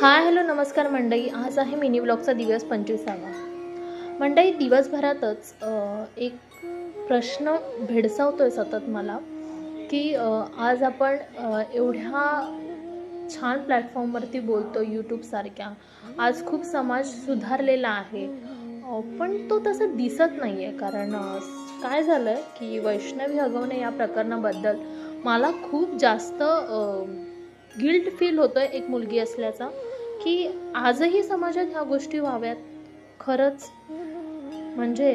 Hi hello नमस्कार मंडई आज आहे मिनी ब्लॉगचा दिवस पंचवीसावा. मंडई दिवसभरातच एक प्रश्न भेडसावतो आहे सतत मला की आज आपण एवढ्या छान प्लॅटफॉर्मवरती बोलतो यूट्यूबसारख्या आज खूप समाज सुधारलेला आहे. पण तो तसं दिसत नाही आहे कारण काय झालं आहे की वैष्णवी हगवणे या प्रकरणाबद्दल मला खूप जास्त गिल्ट फील होतं आहे एक मुलगी असल्याचा. की आजही समाजात ह्या गोष्टी व्हाव्यात. खरंच म्हणजे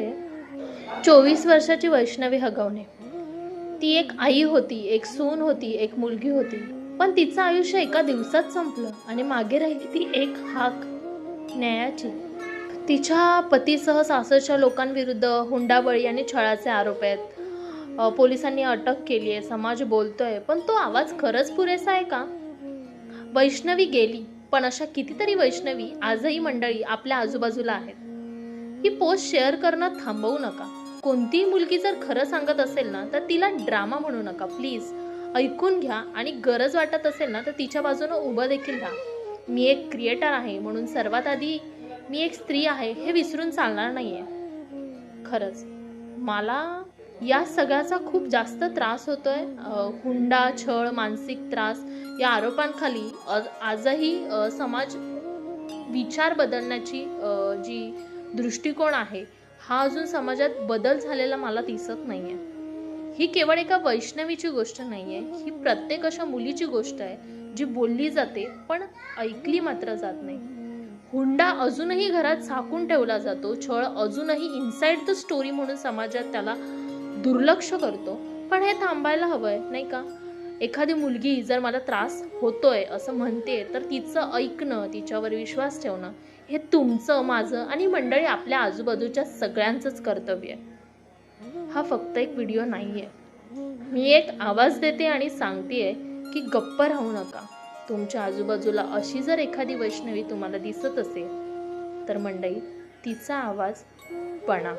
चोवीस वर्षाची वैष्णवी हगवणे. ती एक आई होती एक सून होती एक मुलगी होती. पण तिचं आयुष्य एका दिवसात संपलं आणि मागे राहिली ती एक हाक. न्यायाची. तिच्या पतीसह सासरच्या लोकांविरुद्ध हुंडाबळी आणि छळाचे आरोप आहेत. पोलिसांनी अटक केली आहे समाज बोलतोय पण तो आवाज खरंच पुरेसा आहे का? वैष्णवी गेली. पण अशा कितीतरी वैष्णवी आजही मंडळी आपल्या आजूबाजूला आहेत. ही पोस्ट शेअर करणं थांबवू नका. कोणतीही मुलगी जर खरं सांगत असेल ना तर तिला ड्रामा म्हणू नका प्लीज. ऐकून घ्या आणि गरज वाटत असेल ना तर तिच्या बाजूनं उभं देखील राहा. मी एक क्रिएटर आहे म्हणून सर्वात आधी मी एक स्त्री आहे हे विसरून चालणार नाही आहे खरंच. मला या सगळ्याचा खूप जास्त त्रास होतोय. हुंडा छळ मानसिक त्रास या आरोपांखाली आजही समाज विचार बदलण्याची जी दृष्टिकोन आहे हा अजून समाजात बदल झालेला मला दिसत नाही आहे ही केवळ एका वैष्णवीची गोष्ट नाही आहे ही प्रत्येक अशा मुलीची गोष्ट आहे जी बोलली जाते पण ऐकली मात्र जात नाही. हुंडा अजूनही घरात झाकून ठेवला जातो छळ अजूनही इनसाइड द स्टोरी म्हणून समाजात त्याला दुर्लक्ष करतो. पण हे थांबायला हवंय नाही का? एखादी मुलगी जर मला त्रास होतोय असं म्हणते तर तिचं ऐकणं तिच्यावर विश्वास ठेवणं हे तुमचं माझं आणि मंडळी आपल्या आजूबाजूच्या सगळ्यांचंच कर्तव्य आहे. हा फक्त एक व्हिडिओ नाही आहे मी एक आवाज देते आणि सांगतेय की गप्प राहू नका. तुमच्या आजूबाजूला अशी जर एखादी वैष्णवी तुम्हाला दिसत असेल तर मंडळी तिचा आवाज पणा.